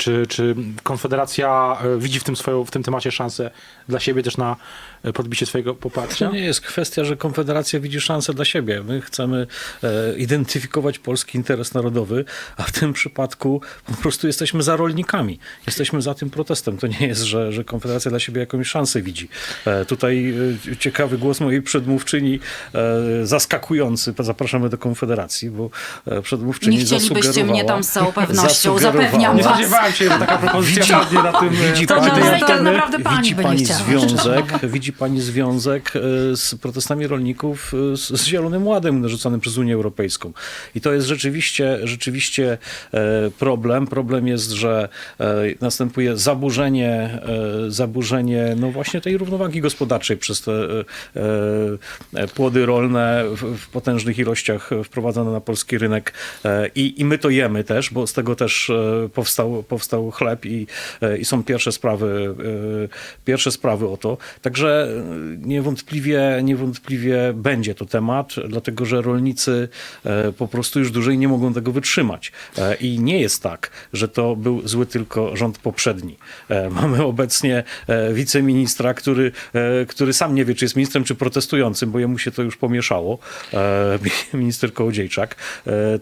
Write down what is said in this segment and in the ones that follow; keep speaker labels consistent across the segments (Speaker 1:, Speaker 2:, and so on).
Speaker 1: Czy, czy Konfederacja e, widzi w tym, swoją, w tym temacie szansę dla siebie też na e, podbicie swojego poparcia?
Speaker 2: To nie jest kwestia, że Konfederacja widzi szansę dla siebie. My chcemy e, identyfikować polski interes narodowy, a w tym przypadku po prostu jesteśmy za rolnikami. Jesteśmy za tym protestem. To nie jest, że, że Konfederacja dla siebie jakąś szansę widzi. E, tutaj e, ciekawy głos mojej przedmówczyni, e, zaskakujący. Zapraszamy do Konfederacji, bo przedmówczyni
Speaker 3: Nie chcielibyście
Speaker 2: zasugerowała-
Speaker 3: mnie tam z całą pewnością, zapewniam
Speaker 1: Nie
Speaker 3: was.
Speaker 1: Spodziewałem się, że taka propozycja padnie na tym... e,
Speaker 2: Widzi
Speaker 3: To
Speaker 2: pani,
Speaker 3: tak naprawdę pani
Speaker 2: widzi pani związek, widzi pani związek e, z protestami rolników e, z, z Zielonym Ładem narzucanym przez Unię Europejską. I to jest rzeczywiście, rzeczywiście problem. Problem jest, że następuje zaburzenie, zaburzenie no właśnie tej równowagi gospodarczej przez te płody rolne w, w potężnych ilościach wprowadzane na polski rynek i, i my to jemy też, bo z tego też e, powstał, powstał chleb i, e, i są pierwsze sprawy, e, pierwsze sprawy o to. Także e, niewątpliwie, niewątpliwie będzie to temat, dlatego że rolnicy po prostu już dłużej nie mogą tego wytrzymać. I nie jest tak, że to był zły tylko rząd poprzedni. Mamy obecnie wiceministra, który, który sam nie wie, czy jest ministrem, czy protestującym, bo jemu się to już pomieszało. Minister Kołodziejczak.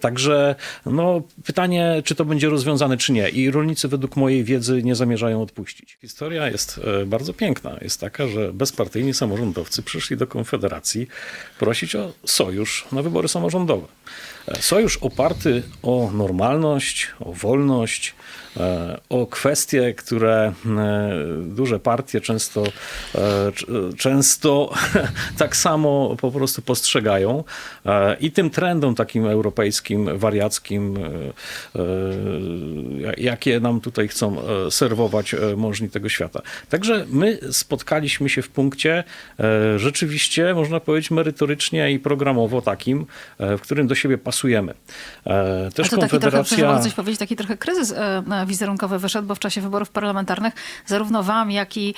Speaker 2: Także no, pytanie, czy to będzie rozwiązane, czy nie. I rolnicy według mojej wiedzy nie zamierzają odpuścić. Historia jest e, bardzo piękna. Jest taka, że bezpartyjni samorządowcy przyszli do Konfederacji prosić o sojusz na wybory samorządowe. E, Sojusz oparty o normalność, o wolność, e, o kwestie, które duże partie często, często tak samo po prostu postrzegają. I tym trendom takim europejskim, wariackim, e, nam tutaj chcą e, serwować e, możni tego świata. Także my spotkaliśmy się w punkcie e, rzeczywiście, można powiedzieć, merytorycznie i programowo takim, w którym do siebie pasujemy. Też
Speaker 3: A to taki trochę,
Speaker 2: Konfederacja...
Speaker 3: przepraszam, mogę coś powiedzieć, taki trochę kryzys wizerunkowy wyszedł, bo w czasie wyborów parlamentarnych zarówno wam, jak i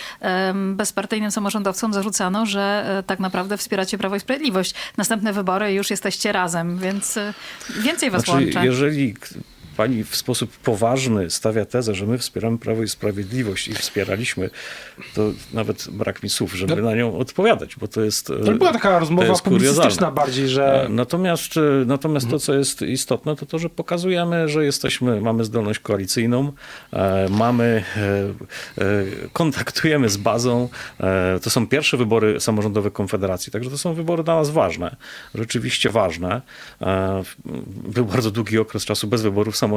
Speaker 3: bezpartyjnym samorządowcom zarzucano, że tak naprawdę wspieracie Prawo i Sprawiedliwość. Następne wybory już jesteście razem, więc więcej was
Speaker 2: Znaczy,
Speaker 3: łączy.
Speaker 2: jeżeli pani w sposób poważny stawia tezę, że my wspieramy Prawo i Sprawiedliwość i wspieraliśmy, to nawet brak mi słów, żeby na nią odpowiadać, bo to jest.
Speaker 1: To była taka rozmowa publicystyczna bardziej, że...
Speaker 2: E, Natomiast, e, natomiast to, co jest istotne, to to, że pokazujemy, że jesteśmy, mamy zdolność koalicyjną, e, mamy, kontaktujemy z bazą. To są pierwsze wybory samorządowe Konfederacji, także to są wybory dla nas ważne, rzeczywiście ważne. Był bardzo długi okres czasu bez wyborów samorządowych.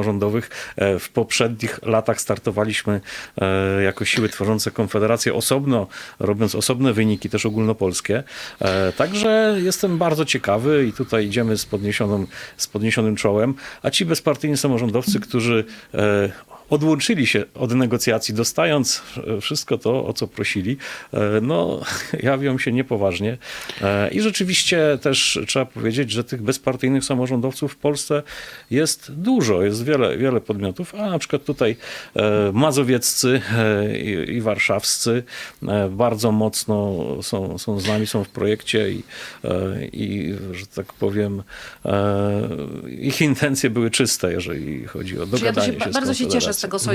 Speaker 2: E, W poprzednich latach startowaliśmy e, jako siły tworzące Konfederację osobno, robiąc osobne wyniki, też ogólnopolskie. E, Także jestem bardzo ciekawy i tutaj idziemy z, podniesioną, z podniesionym czołem, a ci bezpartyjni samorządowcy, którzy odłączyli się od negocjacji, dostając wszystko to, o co prosili, e, no jawią się niepoważnie. E, I rzeczywiście też trzeba powiedzieć, że tych bezpartyjnych samorządowców w Polsce jest dużo, jest wiele, wiele podmiotów, a na przykład tutaj e, mazowieccy i, warszawscy bardzo mocno są, są z nami, są w projekcie i, i że tak powiem, ich intencje były czyste, jeżeli chodzi o
Speaker 3: Czyli ja
Speaker 2: dogadanie
Speaker 3: to się,
Speaker 2: się
Speaker 3: bardzo się cieszę z tego sojuszu.